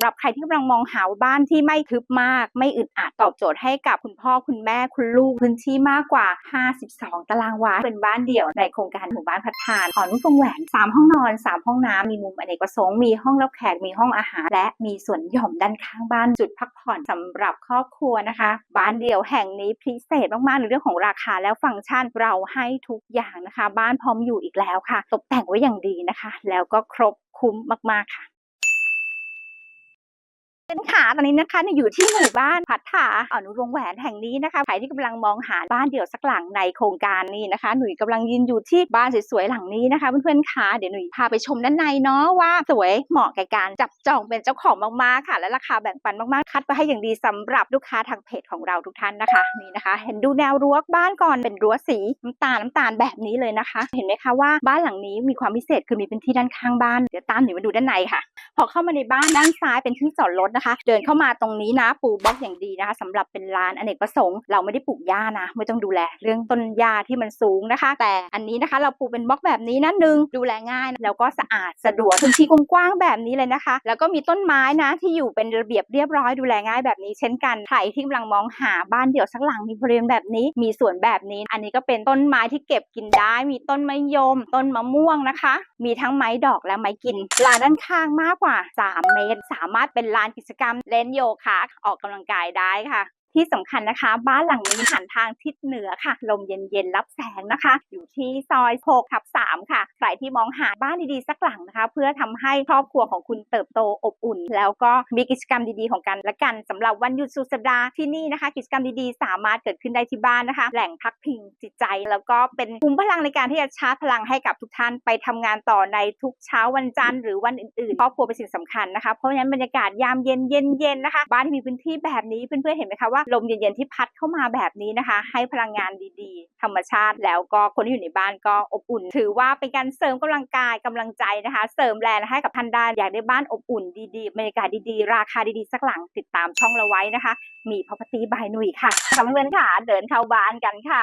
ำหรับใครที่กำลังมองหาบ้านที่ไม่ทึบมาก ไม่อึดอัดตอบโจทย์ให้กับคุณพ่อคุณแม่คุณลูกพื้นที่มากกว่า 52 ตารางวาเป็นบ้านเดี่ยวในโครงการหมู่บ้านพัฒนานหอนุ่งฟงแหวน 3 ห้องนอน 3 ห้องน้ำมีมุมอเนกประสงค์มีห้องรับแขกมีห้องอาหาร และมีสวนหย่อมด้านข้างบ้านจุดพักผ่อนสำหรับครอบครัวนะคะ บ้านเดี่ยวแห่งนี้พิเศษมากๆในเรื่องของราคาแล้วฟังก์ชันเราให้ทุกอย่างนะคะ บ้านพร้อมอยู่อีกแล้วค่ะ ตกแต่งไว้อย่างดีนะคะ แล้วก็ครบคุ้มมากๆค่ะ เป็นขาตอนนี้นะคะเนี่ยอยู่ที่หมู่บ้านพัฒนาอนุวงแหวนแห่งนี้นะคะใครที่กำลังมองหาบ้านเดี่ยวสักหลังในโครงการนี้นะคะ หนุ่ยกำลังยืนอยู่ที่บ้านสวยๆหลังนี้นะคะเพื่อนๆคะเดี๋ยวหนุ่ยพาไปชมด้านในเนาะว่าสวยเหมาะแก่การจับจองเป็นเจ้าของมากๆค่ะ และราคาแบ่งปันมากๆคัดมาให้อย่างดีสำหรับลูกค้าทางเพจของเราทุกท่านนะคะนี่นะคะ เห็นดูแนวรั้วบ้านก่อนเป็นรั้วสีน้ำตาลน้ำตาลแบบนี้เลยนะคะ เห็นไหมคะว่าบ้านหลังนี้มีความพิเศษคือมีพื้นที่ด้านข้างบ้านเดี๋ยวตามหนุ่ยมาดูด้านในค่ะ พอเข้ามาในบ้านด้านซ้ายเป็นที่จอดรถนะคะ เดินเข้ามาตรงนี้นะปูบล็อกอย่างดีนะคะสำหรับเป็นลานอเนกประสงค์เราไม่ได้ปลูกหญ้านะ ไม่ต้องดูแลเรื่องต้นหญ้าที่มันสูงนะคะ แต่อันนี้นะคะ เราปลูกเป็นบล็อกแบบนี้นะหนึ่งดูแลง่ายแล้วก็สะอาดสะดวกพื้นที่กว้างๆแบบนี้เลยนะคะ แล้วก็มีต้นไม้นะที่อยู่เป็นระเบียบเรียบร้อยดูแลง่ายแบบนี้ เช่นกันใครที่กำลังมองหาบ้านเดี่ยวสักหลังมีบริเวณแบบนี้มีสวนแบบนี้ อันนี้ก็เป็นต้นไม้ที่เก็บกินได้ มีต้นมะยม ต้นมะม่วงนะคะ มีทั้งไม้ดอกและไม้กินลานด้านข้างมากกว่า 3 เมตร สามารถเป็นลานกิจกรรมเล่นโยคะออกกำลังกายได้ค่ะ ที่สำคัญนะคะ บ้านหลังนี้หันทางทิศเหนือค่ะ ลมเย็นๆรับแสงนะคะ อยู่ที่ซอย6ทับ3ค่ะใครที่มองหาบ้านดีๆสักหลังนะคะ เพื่อทำให้ครอบครัวของคุณเติบโตอบอุ่น แล้วก็มีกิจกรรมดีๆของกันและกันสำหรับวันหยุดสุดสัปดาห์ที่นี่นะคะ กิจกรรมดีๆ สามารถเกิดขึ้นได้ที่บ้านนะคะ แหล่งพักพิงจิตใจ แล้วก็เป็นภูมิพลังในการที่จะชาร์จพลังให้กับทุกท่านไปทำงานต่อในทุกเช้าวันจันทร์หรือวันอื่นๆครอบครัวเป็นสิ่งสำคัญนะคะเพราะฉะนั้นบรรยากาศยามเย็นเย็นๆนะคะ บ้านที่มีพื้นที่แบบนี้เพื่อนๆเห็นไหมคะว่าลมเย็นๆที่พัดเข้ามาแบบนี้นะคะ ให้พลังงานดีๆ ธรรมชาติแล้วก็คนที่อยู่ในบ้านก็อบอุ่น ถือว่าเป็นการเสริมกำลังกายกำลังใจนะคะ เสริมแรงให้กับท่านได้อยากได้บ้านอบอุ่นดีๆบรรยากาศดีๆ ราคาดีๆ สักหลังติดตามช่องเราไว้นะคะ มี property by หนุ่ยค่ะค่ะเพื่อนค่ะเดินเข้าบ้านกันค่ะ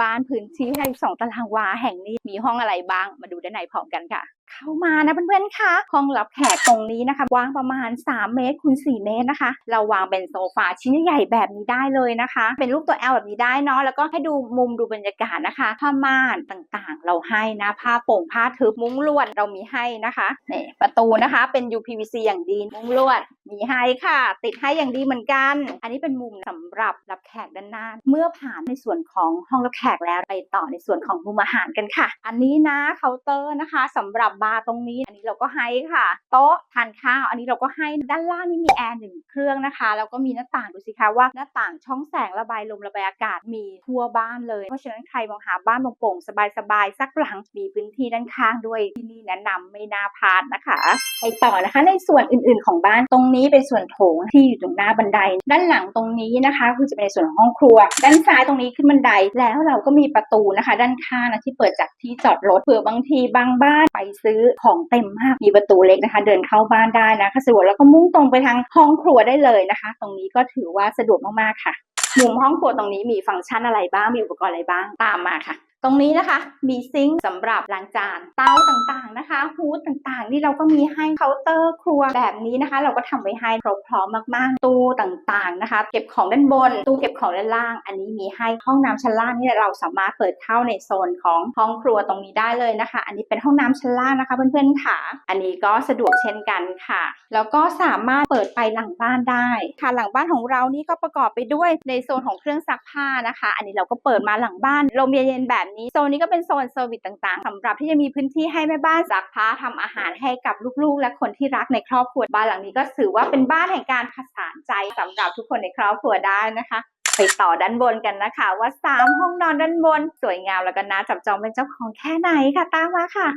บ้านพื้นที่ให้สองตารางวาแห่งนี้มีห้องอะไรบ้างมาดูด้านในพร้อมกันค่ะ เข้ามานะเพื่อนๆค่ะห้องรับแขกตรงนี้นะคะวางประมาณ 3 เมตรคูณ4เมตรนะคะ เราวางเป็นโซฟาชิ้นใหญ่แบบนี้ได้เลยนะคะ เป็นรูปตัว L แบบนี้ได้เนาะแล้วก็ให้ดูมุมดูบรรยากาศนะคะผ้าม่านต่างๆ เราให้นะผ้าโป่งผ้าทึบมุ้งลวดเรามีให้นะคะนี่ประตูนะคะเป็น UPVC อย่างดีมุ้งลวดมีให้ค่ะ ติดให้อย่างดีเหมือนกัน อันนี้เป็นมุมสำหรับรับแขกด้านหน้าเมื่อผ่านในส่วนของห้องรับแขกแล้วไปต่อในส่วนของมุมอาหารกันค่ะ อันนี้นะเคาน์เตอร์นะคะสำหรับบาร์ตรงนี้ อันนี้เราก็ให้ค่ะ โต๊ะทานข้าว อันนี้เราก็ให้ด้านล่างนี่มีแอร์หนึ่งเครื่องนะคะแล้วก็มีหน้าต่างดูสิคะว่าหน้าต่างช่องแสงระบายลมระบายอากาศมีทั่วบ้านเลย เพราะฉะนั้นใครมองหาบ้านโปร่งๆสบายๆสักหลังมีพื้นที่ด้านข้างด้วยที่นี่แนะนำไม่น่าพลาดนะคะไปต่อนะคะในส่วนอื่นๆของบ้านตรงนี้เป็นส่วนโถงที่อยู่ตรงหน้าบันได ด้านหลังตรงนี้นะคะคือจะเป็นในส่วนของห้องครัว ด้านซ้ายตรงนี้ขึ้นบันไดแล้วเราก็มีประตูนะคะ ด้านข้างนะที่เปิดจากที่จอดรถเผื่อบางทีบางบ้านไปซื้อของเต็มมากมีประตูเล็กนะคะ เดินเข้าบ้านได้นะคะสะดวกแล้วก็มุ่งตรงไปทางห้องครัวได้เลยนะคะ ตรงนี้ก็ถือว่าสะดวกมากๆค่ะมุมห้องครัวตรงนี้มีฟังก์ชันอะไรบ้างมีอุปกรณ์อะไรบ้างตามมาค่ะ ตรงนี้นะคะมีซิงค์สำหรับล้างจาน เตาต่างๆนะคะฮูดต่างๆ นี่เราก็มีให้เคาน์เตอร์ครัวแบบนี้นะคะ เราก็ทำไว้ให้ครบพร้อมมากๆ ตู้ต่างๆนะคะ เก็บของด้านบน ตู้เก็บของด้านล่าง อันนี้มีให้ห้องน้ำชั้นล่างนี่เราสามารถเปิดเข้าในโซนของห้องครัวตรงนี้ได้เลยนะคะ อันนี้เป็นห้องน้ำชั้นล่างนะคะเพื่อนๆค่ะ อันนี้ก็สะดวกเช่นกันค่ะ แล้วก็สามารถเปิดไปหลังบ้านได้ค่ะหลังบ้านของเรานี่ก็ประกอบไปด้วยในโซนของเครื่องซักผ้านะคะ อันนี้เราก็เปิดมาหลังบ้านลมเย็นๆแบบนี้โซนนี้ก็เป็นโซนเซอร์วิสต่างๆสำหรับที่จะมีพื้นที่ให้แม่บ้านซักผ้าทำอาหารให้กับลูกๆ และคนที่รักในครอบครัวบ้านหลังนี้ก็ถือว่าเป็นบ้านแห่งการผสานใจสำหรับทุกคนในครอบครัวได้นะคะไปต่อด้านบนกันนะคะ ว่า 3 ห้องนอนด้านบน สวยงามแล้วก็น่าจับจองเป็นเจ้าของแค่ไหนค่ะตามมาค่ะ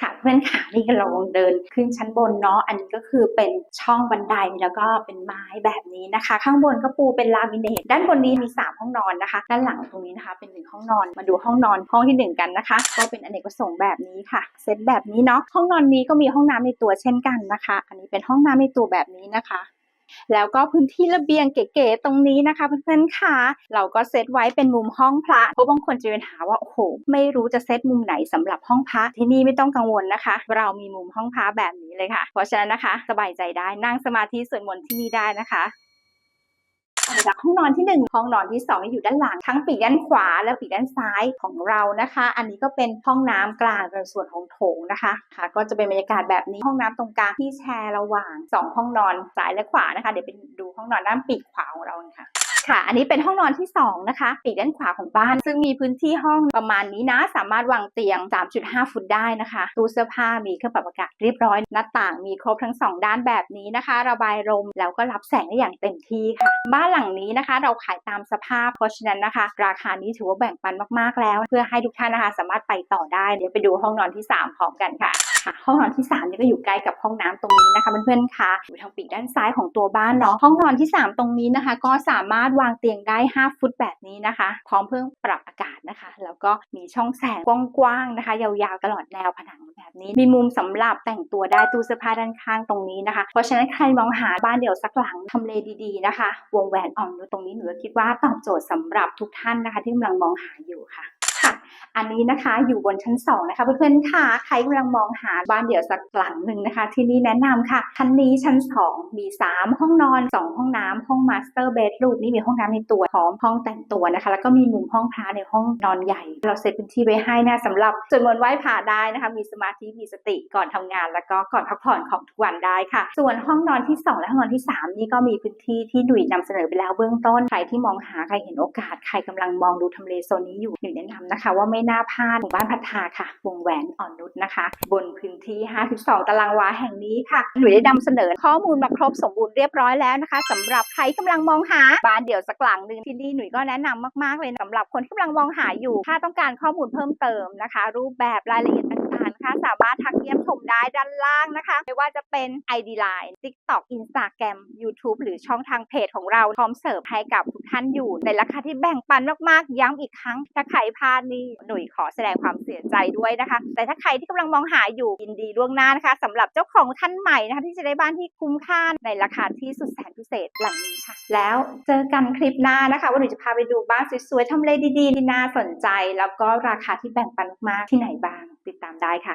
ค่ะเพื่อนค่ะนี่ก็ลองเดินขึ้นชั้นบนเนาะอันนี้ก็คือเป็นช่องบันไดแล้วก็เป็นไม้แบบนี้นะคะ ข้างบนก็ปูเป็นลามิเนตด้านบนนี้มี 3 ห้องนอนนะคะ ด้านหลังตรงนี้นะคะ เป็นหนึ่งห้องนอนมาดูห้องนอนห้องที่หนึ่งกันนะคะ ก็เป็นอเนกประสงค์แบบนี้ค่ะเซตแบบนี้เนาะห้องนอนนี้ก็มีห้องน้ำในตัวเช่นกันนะคะ อันนี้เป็นห้องน้ำในตัวแบบนี้นะคะ แล้วก็พื้นที่ระเบียงเก๋ๆตรงนี้นะคะเพื่อนๆค่ะ เราก็เซตไว้เป็นมุมห้องพระเพราะบางคนจะเป็นหาว่าโอ้โหไม่รู้จะเซตมุมไหนสำหรับห้องพระที่นี่ไม่ต้องกังวลนะคะ เรามีมุมห้องพระแบบนี้เลยค่ะ เพราะฉะนั้นนะคะ สบายใจได้นั่งสมาธิสวดมนต์ที่นี่ได้นะคะ จากห้องนอนที่ 1 ห้องนอนที่ 2 อยู่ด้านหลังทั้งปีกด้านขวาและปีกด้านซ้ายของเรานะคะ อันนี้ก็เป็นห้องน้ำกลางในส่วนของโถงนะคะค่ะ ก็จะเป็นบรรยากาศแบบนี้ห้องน้ำตรงกลางที่แชร์ระหว่าง 2 ห้องนอนซ้ายและขวานะคะ เดี๋ยวไปดูห้องนอนด้านปีกขวาของเราค่ะ ค่ะ อันนี้เป็นห้องนอนที่ 2 นะคะ ปีกด้านขวาของบ้าน ซึ่งมีพื้นที่ห้องประมาณนี้นะ สามารถวางเตียง 3.5 ฟุตได้นะคะ ตู้เสื้อผ้ามีเครื่องปรับอากาศเรียบร้อย หน้าต่างมีครบทั้ง 2 ด้านแบบนี้นะคะ ระบายลมแล้วก็รับแสงได้อย่างเต็มที่ค่ะ บ้านหลังนี้นะคะ เราขายตามสภาพ เพราะฉะนั้นนะคะ ราคานี้ถือว่าแบ่งปันมากๆแล้ว เพื่อให้ทุกท่านนะคะ สามารถไปต่อได้ เดี๋ยวไปดูห้องนอนที่ 3 พร้อมกันค่ะค่ะห้องนอนที่3นี่ก็อยู่ใกล้กับห้องน้ำตรงนี้นะคะเพื่อนๆคะอยู่ทางปีกด้านซ้ายของตัวบ้านเนาะห้องนอนที่ 3 ตรงนี้นะคะ ก็สามารถวางเตียงได้ 5 ฟุตแบบนี้นะคะ พร้อมเพิ่มปรับอากาศนะคะ แล้วก็มีช่องแสงกว้างๆนะคะ ยาวๆตลอดแนวผนังแบบนี้ มีมุมสำหรับแต่งตัวได้ตู้เสื้อผ้าด้านข้างตรงนี้นะคะ เพราะฉะนั้นใครมองหาบ้านเดี่ยวสักหลังทำเลดีๆนะคะ วงแหวนอ่อนนุชตรงนี้หนูก็คิดว่าตอบโจทย์สำหรับทุกท่านนะคะ ที่กำลังมองหาอยู่ค่ะค่ะ อันนี้นะคะอยู่บนชั้น 2 นะคะเพื่อนๆค่ะ ใครกำลังมองหาบ้านเดี่ยวสักหลังหนึ่งนะคะ ที่นี่แนะนำค่ะชั้นนี้ชั้น 2 มี 3 ห้องนอน 2 ห้องน้ำห้องมาสเตอร์เบดรูมนี่มีห้องน้ำในตัวพร้อมห้องแต่งตัวนะคะ แล้วก็มีมุมห้องพระในห้องนอนใหญ่ เราเซตพื้นที่ไว้ให้นะสำหรับสวดมนต์ไหว้พระได้นะคะ มีสมาธิมีสติก่อนทำงาน แล้วก็ก่อนพักผ่อนของทุกวันได้ค่ะ ส่วนห้องนอนที่ 2 และห้องนอนที่ 3 นี่ก็มีพื้นที่ที่หนุ่ยนำเสนอไปแล้วเบื้องต้นใครที่มองหาใครเห็นโอกาสใครกำลังมองดูทำเลโซนนี้อยู่หนุ่ยแนะนำนะคะว่าไม่น่าพลาดหมู่บ้านพัฒนาค่ะ วงแหวนอ่อนนุชนะคะ บนพื้นที่ 52 ตารางวาแห่งนี้ค่ะ หนุ่ยได้นำเสนอข้อมูลมาครบสมบูรณ์เรียบร้อยแล้วนะคะสำหรับใครกำลังมองหาบ้านเดี่ยวสักหลังหนึ่งที่นี่หนุ่ยก็แนะนำมากๆเลยสำหรับคนที่กำลังมองหาอยู่ ถ้าต้องการข้อมูลเพิ่มเติมนะคะ รูปแบบรายละเอียดต่างๆ สามารถทักเยี่ยมชมได้ด้านล่างนะคะ ไม่ว่าจะเป็น ID Line TikTok Instagram YouTube หรือช่องทางเพจของเราพร้อมเสิร์ฟให้กับทุกท่านอยู่ในราคาที่แบ่งปันมากๆ ย้ำอีกครั้ง ถ้าใครพลาดนี่หนุ่ยขอแสดงความเสียใจด้วยนะคะ แต่ถ้าใครที่กำลังมองหาอยู่ยินดีล่วงหน้านะคะสำหรับเจ้าของท่านใหม่นะคะที่จะได้บ้านที่คุ้มค่าในราคาที่สุดแสนพิเศษหลังนี้ค่ะ แล้วเจอกันคลิปหน้านะคะว่าหนูจะพาไปดูบ้านสวยๆทำเลดีๆที่น่าสนใจ แล้วก็ราคาที่แบ่งปันมากๆที่ไหนบ้างติดตามได้ค่ะ